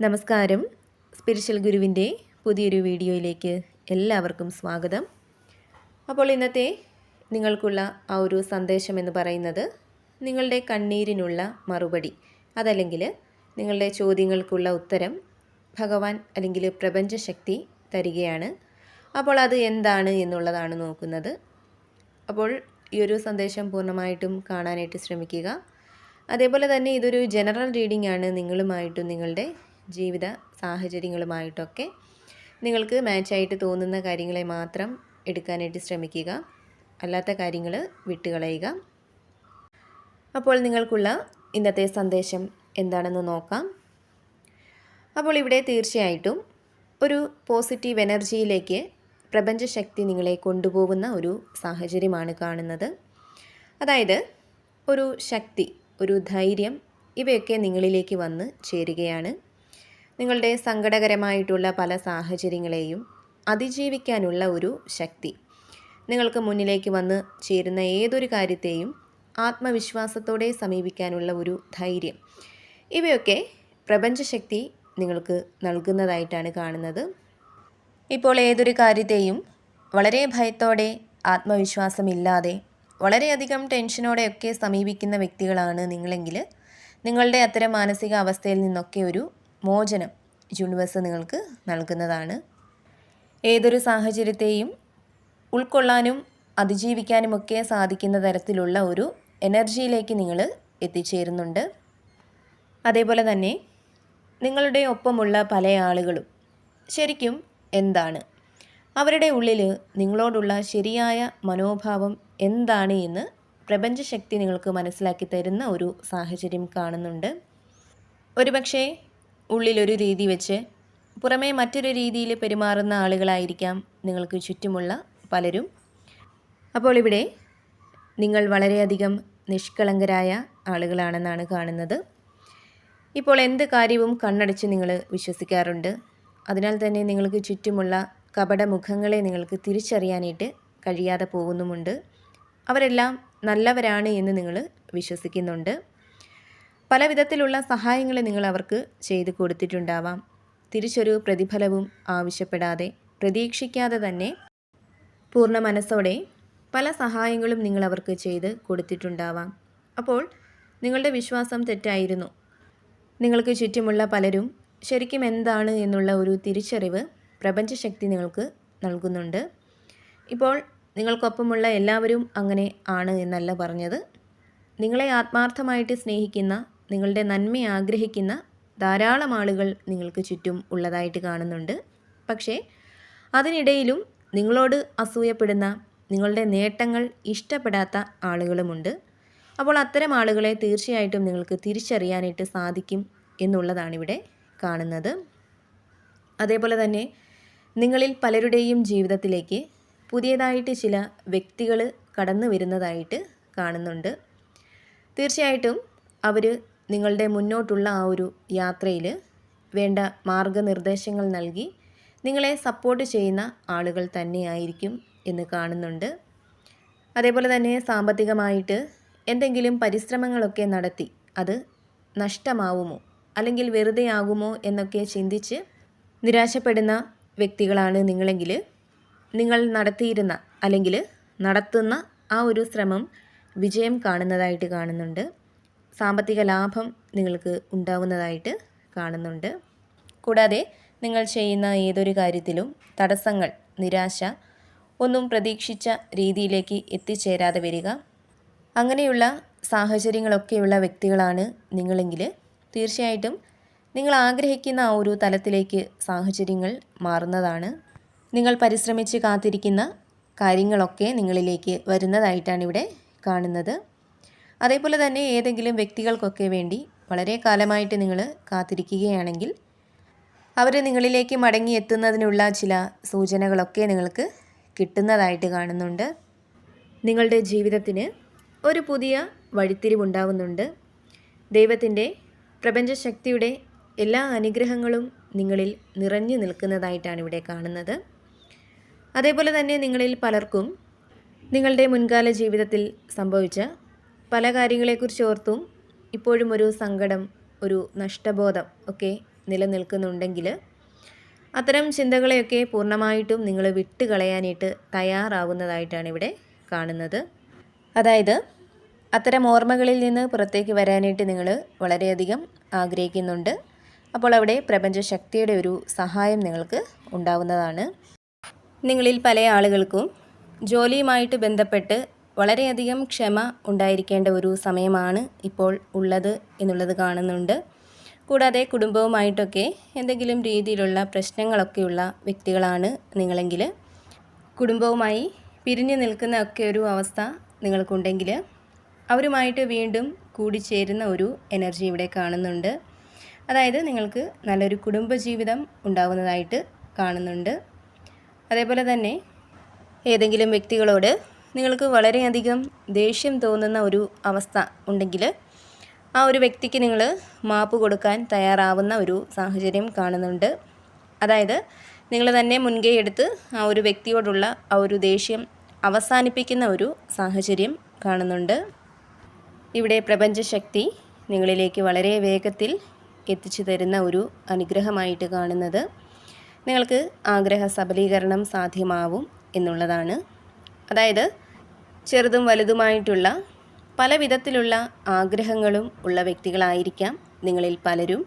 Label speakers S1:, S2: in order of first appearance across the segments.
S1: നമസ്കാരം. സ്പിരിച്വൽ ഗുരുവിന്റെ പുതിയൊരു വീഡിയോയിലേക്ക് എല്ലാവർക്കും സ്വാഗതം. അപ്പോൾ ഇന്നത്തെ നിങ്ങൾക്കുള്ള ആ ഒരു സന്ദേശം എന്ന് പറയുന്നത് നിങ്ങളുടെ കണ്ണീരിനുള്ള മറുപടി അതല്ലെങ്കിൽ നിങ്ങളുടെ ചോദ്യങ്ങൾക്കുള്ള ഉത്തരം ഭഗവാൻ അല്ലെങ്കിൽ പ്രപഞ്ചശക്തി തരികയാണ്. അപ്പോൾ അത് എന്താണ് എന്നുള്ളതാണ് നോക്കുന്നത്. അപ്പോൾ ഈ ഒരു സന്ദേശം പൂർണമായിട്ടും കാണാനായിട്ട് ശ്രമിക്കുക. അതേപോലെ തന്നെ ഇതൊരു ജനറൽ റീഡിംഗ് ആണ്. നിങ്ങളുമായിട്ടും നിങ്ങളുടെ ജീവിത സാഹചര്യങ്ങളുമായിട്ടൊക്കെ നിങ്ങൾക്ക് മാച്ചായിട്ട് തോന്നുന്ന കാര്യങ്ങളെ മാത്രം എടുക്കാനായിട്ട് ശ്രമിക്കുക. അല്ലാത്ത കാര്യങ്ങൾ വിട്ടുകളയുക. അപ്പോൾ നിങ്ങൾക്കുള്ള ഇന്നത്തെ സന്ദേശം എന്താണെന്ന് നോക്കാം. അപ്പോൾ ഇവിടെ തീർച്ചയായിട്ടും ഒരു പോസിറ്റീവ് എനർജിയിലേക്ക് പ്രപഞ്ചശക്തി നിങ്ങളെ കൊണ്ടുപോകുന്ന ഒരു സാഹചര്യമാണ് കാണുന്നത്. അതായത് ഒരു ശക്തി ഒരു ധൈര്യം ഇവയൊക്കെ നിങ്ങളിലേക്ക് വന്ന് ചേരുകയാണ്. നിങ്ങളുടെ സങ്കടകരമായിട്ടുള്ള പല സാഹചര്യങ്ങളെയും അതിജീവിക്കാനുള്ള ഒരു ശക്തി. നിങ്ങൾക്ക് മുന്നിലേക്ക് വന്ന് ചേരുന്ന ഏതൊരു കാര്യത്തെയും ആത്മവിശ്വാസത്തോടെ സമീപിക്കാനുള്ള ഒരു ധൈര്യം. ഇവയൊക്കെ പ്രപഞ്ചശക്തി നിങ്ങൾക്ക് നൽകുന്നതായിട്ടാണ് കാണുന്നത്. ഇപ്പോൾ ഏതൊരു കാര്യത്തെയും വളരെ ഭയത്തോടെ ആത്മവിശ്വാസമില്ലാതെ വളരെയധികം ടെൻഷനോടെയൊക്കെ സമീപിക്കുന്ന വ്യക്തികളാണ് നിങ്ങളെങ്കിൽ നിങ്ങളുടെ അത്തരം മാനസിക അവസ്ഥയിൽ നിന്നൊക്കെ ഒരു മോചനം യൂണിവേഴ്സ് നിങ്ങൾക്ക് നൽകുന്നതാണ്. ഏതൊരു സാഹചര്യത്തെയും ഉൾക്കൊള്ളാനും അതിജീവിക്കാനുമൊക്കെ സാധിക്കുന്ന തരത്തിലുള്ള ഒരു എനർജിയിലേക്ക് നിങ്ങൾ എത്തിച്ചേരുന്നുണ്ട്. അതേപോലെ തന്നെ നിങ്ങളുടെ ഒപ്പമുള്ള പല ആളുകളും ശരിക്കും എന്താണ്? അവരുടെ ഉള്ളിൽ നിങ്ങളോടുള്ള ശരിയായ മനോഭാവം എന്താണ് എന്ന് പ്രപഞ്ചശക്തി നിങ്ങൾക്ക് മനസ്സിലാക്കി തരുന്ന ഒരു സാഹചര്യം കാണുന്നുണ്ട്. ഒരുപക്ഷെ ഉള്ളിലൊരു രീതി വെച്ച് പുറമേ മറ്റൊരു രീതിയിൽ പെരുമാറുന്ന ആളുകളായിരിക്കാം നിങ്ങൾക്ക് ചുറ്റുമുള്ള പലരും. അപ്പോൾ ഇവിടെ നിങ്ങൾ വളരെയധികം നിഷ്കളങ്കരായ ആളുകളാണെന്നാണ് കാണുന്നത്. ഇപ്പോൾ എന്ത് കാര്യവും കണ്ണടച്ച് നിങ്ങൾ വിശ്വസിക്കാറുണ്ട്. അതിനാൽ തന്നെ നിങ്ങൾക്ക് ചുറ്റുമുള്ള കപടമുഖങ്ങളെ നിങ്ങൾക്ക് തിരിച്ചറിയാനായിട്ട് കഴിയാതെ പോകുന്നുമുണ്ട്. അവരെല്ലാം നല്ലവരാണ് എന്ന് നിങ്ങൾ വിശ്വസിക്കുന്നുണ്ട്. പല വിധത്തിലുള്ള സഹായങ്ങൾ നിങ്ങൾ അവർക്ക് ചെയ്തു കൊടുത്തിട്ടുണ്ടാവാം. തിരിച്ചൊരു പ്രതിഫലവും ആവശ്യപ്പെടാതെ പ്രതീക്ഷിക്കാതെ തന്നെ പൂർണ മനസ്സോടെ പല സഹായങ്ങളും നിങ്ങൾ അവർക്ക് ചെയ്ത് കൊടുത്തിട്ടുണ്ടാവാം. അപ്പോൾ നിങ്ങളുടെ വിശ്വാസം തെറ്റായിരുന്നു. നിങ്ങൾക്ക് ചുറ്റുമുള്ള പലരും ശരിക്കും എന്താണ് എന്നുള്ള ഒരു തിരിച്ചറിവ് പ്രപഞ്ചശക്തി നിങ്ങൾക്ക് നൽകുന്നുണ്ട്. ഇപ്പോൾ നിങ്ങൾക്കൊപ്പമുള്ള എല്ലാവരും അങ്ങനെ ആണ് എന്നല്ല പറഞ്ഞത്. നിങ്ങളെ ആത്മാർത്ഥമായിട്ട് സ്നേഹിക്കുന്ന നിങ്ങളുടെ നന്മ ആഗ്രഹിക്കുന്ന ധാരാളം ആളുകൾ നിങ്ങൾക്ക് ചുറ്റും ഉള്ളതായിട്ട് കാണുന്നുണ്ട്. പക്ഷേ അതിനിടയിലും നിങ്ങളോട് അസൂയപ്പെടുന്ന നിങ്ങളുടെ നേട്ടങ്ങൾ ഇഷ്ടപ്പെടാത്ത ആളുകളുമുണ്ട്. അപ്പോൾ അത്തരം ആളുകളെ തീർച്ചയായിട്ടും നിങ്ങൾക്ക് തിരിച്ചറിയാനായിട്ട് സാധിക്കും എന്നുള്ളതാണിവിടെ കാണുന്നത്. അതേപോലെ തന്നെ നിങ്ങളിൽ പലരുടെയും ജീവിതത്തിലേക്ക് പുതിയതായിട്ട് ചില വ്യക്തികൾ കടന്നു വരുന്നതായിട്ട് കാണുന്നുണ്ട്. തീർച്ചയായിട്ടും അവർ നിങ്ങളുടെ മുന്നോട്ടുള്ള ആ ഒരു യാത്രയിൽ വേണ്ട മാർഗനിർദ്ദേശങ്ങൾ നൽകി നിങ്ങളെ സപ്പോർട്ട് ചെയ്യുന്ന ആളുകൾ തന്നെയായിരിക്കും എന്ന് കാണുന്നുണ്ട്. അതേപോലെ തന്നെ സാമ്പത്തികമായിട്ട് എന്തെങ്കിലും പരിശ്രമങ്ങളൊക്കെ നടത്തി അത് നഷ്ടമാവുമോ? അല്ലെങ്കിൽ വെറുതെ ആകുമോ എന്നൊക്കെ ചിന്തിച്ച് നിരാശപ്പെടുന്ന വ്യക്തികളാണ് നിങ്ങളെങ്കിൽ നിങ്ങൾ നടത്തിയിരുന്ന അല്ലെങ്കിൽ നടത്തുന്ന ആ ഒരു ശ്രമം വിജയം കാണുന്നതായിട്ട് കാണുന്നുണ്ട്. സാമ്പത്തിക ലാഭം നിങ്ങൾക്ക് ഉണ്ടാകുന്നതായിട്ട് കാണുന്നുണ്ട്. കൂടാതെ നിങ്ങൾ ചെയ്യുന്ന ഏതൊരു കാര്യത്തിലും തടസ്സങ്ങൾ നിരാശ ഒന്നും പ്രതീക്ഷിച്ച രീതിയിലേക്ക് എത്തിച്ചേരാതെ വരിക. അങ്ങനെയുള്ള സാഹചര്യങ്ങളൊക്കെയുള്ള വ്യക്തികളാണ് നിങ്ങളെങ്കിൽ തീർച്ചയായിട്ടും നിങ്ങൾ ആഗ്രഹിക്കുന്ന ആ ഒരു തലത്തിലേക്ക് സാഹചര്യങ്ങൾ മാറുന്നതാണ്. നിങ്ങൾ പരിശ്രമിച്ച് കാത്തിരിക്കുന്ന കാര്യങ്ങളൊക്കെ നിങ്ങളിലേക്ക് വരുന്നതായിട്ടാണ് ഇവിടെ കാണുന്നത്. അതേപോലെ തന്നെ ഏതെങ്കിലും വ്യക്തികൾക്കൊക്കെ വേണ്ടി വളരെ കാലമായിട്ട് നിങ്ങൾ കാത്തിരിക്കുകയാണെങ്കിൽ അവർ നിങ്ങളിലേക്ക് മടങ്ങി എത്തുന്നതിനുള്ള ചില സൂചനകളൊക്കെ നിങ്ങൾക്ക് കിട്ടുന്നതായിട്ട് കാണുന്നുണ്ട്. നിങ്ങളുടെ ജീവിതത്തിന് ഒരു പുതിയ വഴിത്തിരിവുണ്ടാവുന്നുണ്ട്. ദൈവത്തിന്റെ പ്രപഞ്ചശക്തിയുടെ എല്ലാ അനുഗ്രഹങ്ങളും നിങ്ങളിൽ നിറഞ്ഞു നിൽക്കുന്നതായിട്ടാണ് ഇവിടെ കാണുന്നത്. അതേപോലെ തന്നെ നിങ്ങളിൽ പലർക്കും നിങ്ങളുടെ മുൻകാല ജീവിതത്തിൽ സംഭവിച്ച പല കാര്യങ്ങളെക്കുറിച്ച് ഓർത്തും ഇപ്പോഴും ഒരു സങ്കടം ഒരു നഷ്ടബോധം ഒക്കെ നിലനിൽക്കുന്നുണ്ടെങ്കിൽ അത്തരം ചിന്തകളെയൊക്കെ പൂർണമായിട്ടും നിങ്ങൾ വിട്ടുകളയാനായിട്ട് തയ്യാറാവുന്നതായിട്ടാണ് ഇവിടെ കാണുന്നത്. അതായത് അത്തരം ഓർമ്മകളിൽ നിന്ന് പുറത്തേക്ക് വരാനായിട്ട് നിങ്ങൾ വളരെയധികം ആഗ്രഹിക്കുന്നുണ്ട്. അപ്പോൾ അവിടെ പ്രപഞ്ചശക്തിയുടെ ഒരു സഹായം നിങ്ങൾക്ക് ഉണ്ടാവുന്നതാണ്. നിങ്ങളിൽ പല ആളുകൾക്കും ജോലിയുമായിട്ട് ബന്ധപ്പെട്ട് വളരെയധികം ക്ഷമ ഉണ്ടായിരിക്കേണ്ട ഒരു സമയമാണ് ഇപ്പോൾ ഉള്ളത് എന്നുള്ളത് കാണുന്നുണ്ട്. കൂടാതെ കുടുംബവുമായിട്ടൊക്കെ എന്തെങ്കിലും രീതിയിലുള്ള പ്രശ്നങ്ങളൊക്കെയുള്ള വ്യക്തികളാണ് നിങ്ങളെങ്കിൽ. കുടുംബവുമായി പിരിഞ്ഞു നിൽക്കുന്ന ഒക്കെ ഒരു അവസ്ഥ നിങ്ങൾക്കുണ്ടെങ്കിൽ അവരുമായിട്ട് വീണ്ടും കൂടിച്ചേരുന്ന ഒരു എനർജി ഇവിടെ കാണുന്നുണ്ട്. അതായത് നിങ്ങൾക്ക് നല്ലൊരു കുടുംബജീവിതം ഉണ്ടാവുന്നതായിട്ട് കാണുന്നുണ്ട്. അതേപോലെ തന്നെ ഏതെങ്കിലും വ്യക്തികളോട് നിങ്ങൾക്ക് വളരെയധികം ദേഷ്യം തോന്നുന്ന ഒരു അവസ്ഥ ഉണ്ടെങ്കിൽ ആ ഒരു വ്യക്തിക്ക് നിങ്ങൾ മാപ്പ് കൊടുക്കാൻ തയ്യാറാവുന്ന ഒരു സാഹചര്യം കാണുന്നുണ്ട്. അതായത് നിങ്ങൾ തന്നെ മുൻകൈ എടുത്ത് ആ ഒരു വ്യക്തിയോടുള്ള ആ ഒരു ദേഷ്യം അവസാനിപ്പിക്കുന്ന ഒരു സാഹചര്യം കാണുന്നുണ്ട്. ഇവിടെ പ്രപഞ്ചശക്തി നിങ്ങളിലേക്ക് വളരെ വേഗത്തിൽ എത്തിച്ചു തരുന്ന ഒരു അനുഗ്രഹമായിട്ട് കാണുന്നത് നിങ്ങൾക്ക് ആഗ്രഹ സബലീകരണം സാധ്യമാവും എന്നുള്ളതാണ്. അതായത് ചെറുതും വലുതുമായിട്ടുള്ള പല വിധത്തിലുള്ള ആഗ്രഹങ്ങളും ഉള്ള വ്യക്തികളായിരിക്കാം നിങ്ങളിൽ പലരും.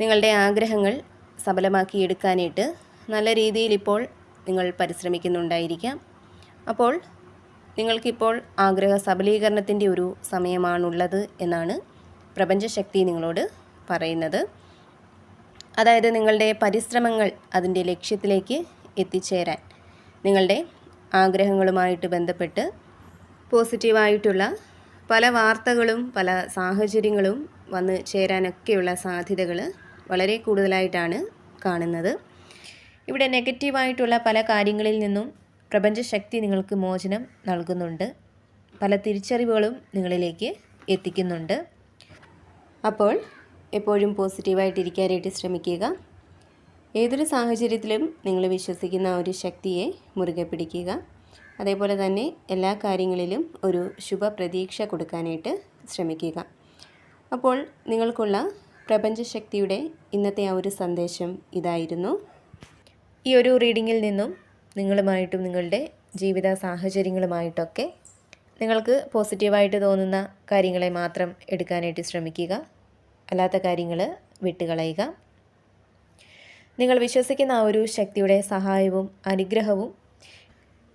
S1: നിങ്ങളുടെ ആഗ്രഹങ്ങൾ സഫലമാക്കിയെടുക്കാനായിട്ട് നല്ല രീതിയിൽ ഇപ്പോൾ നിങ്ങൾ പരിശ്രമിക്കുന്നുണ്ടായിരിക്കാം. അപ്പോൾ നിങ്ങൾക്കിപ്പോൾ ആഗ്രഹ സബലീകരണത്തിന്റെ ഒരു സമയമാണുള്ളത് എന്നാണ് പ്രപഞ്ചശക്തി നിങ്ങളോട് പറയുന്നത്. അതായത് നിങ്ങളുടെ പരിശ്രമങ്ങൾ അതിന്റെ ലക്ഷ്യത്തിലേക്ക് എത്തിച്ചേരാൻ നിങ്ങളുടെ ആഗ്രഹങ്ങളുമായിട്ട് ബന്ധപ്പെട്ട് പോസിറ്റീവായിട്ടുള്ള പല വാർത്തകളും പല സാഹചര്യങ്ങളും വന്ന് ചേരാനൊക്കെയുള്ള സാധ്യതകൾ വളരെ കൂടുതലായിട്ടാണ് കാണുന്നത്. ഇവിടെ നെഗറ്റീവായിട്ടുള്ള പല കാര്യങ്ങളിൽ നിന്നും പ്രപഞ്ചശക്തി നിങ്ങൾക്ക് മോചനം നൽകുന്നുണ്ട്. പല തിരിച്ചറിവുകളും നിങ്ങളിലേക്ക് എത്തിക്കുന്നുണ്ട്. അപ്പോൾ എപ്പോഴും പോസിറ്റീവായിട്ടിരിക്കാനായിട്ട് ശ്രമിക്കുക. ഏതൊരു സാഹചര്യത്തിലും നിങ്ങൾ വിശ്വസിക്കുന്ന ഒരു ശക്തിയെ മുറുകെ പിടിക്കുക. അതേപോലെ തന്നെ എല്ലാ കാര്യങ്ങളിലും ഒരു ശുഭപ്രതീക്ഷ കൊടുക്കാനായിട്ട് ശ്രമിക്കുക. അപ്പോൾ നിങ്ങൾക്കുള്ള പ്രപഞ്ചശക്തിയുടെ ഇന്നത്തെ ആ ഒരു സന്ദേശം ഇതായിരുന്നു. ഈ ഒരു റീഡിങ്ങിൽ നിന്നും നിങ്ങളുമായിട്ടും നിങ്ങളുടെ ജീവിത സാഹചര്യങ്ങളുമായിട്ടൊക്കെ നിങ്ങൾക്ക് പോസിറ്റീവായിട്ട് തോന്നുന്ന കാര്യങ്ങളെ മാത്രം എടുക്കാനായിട്ട് ശ്രമിക്കുക. അല്ലാത്ത കാര്യങ്ങൾ വിട്ടുകളയുക. നിങ്ങൾ വിശ്വസിക്കുന്ന ആ ഒരു ശക്തിയുടെ സഹായവും അനുഗ്രഹവും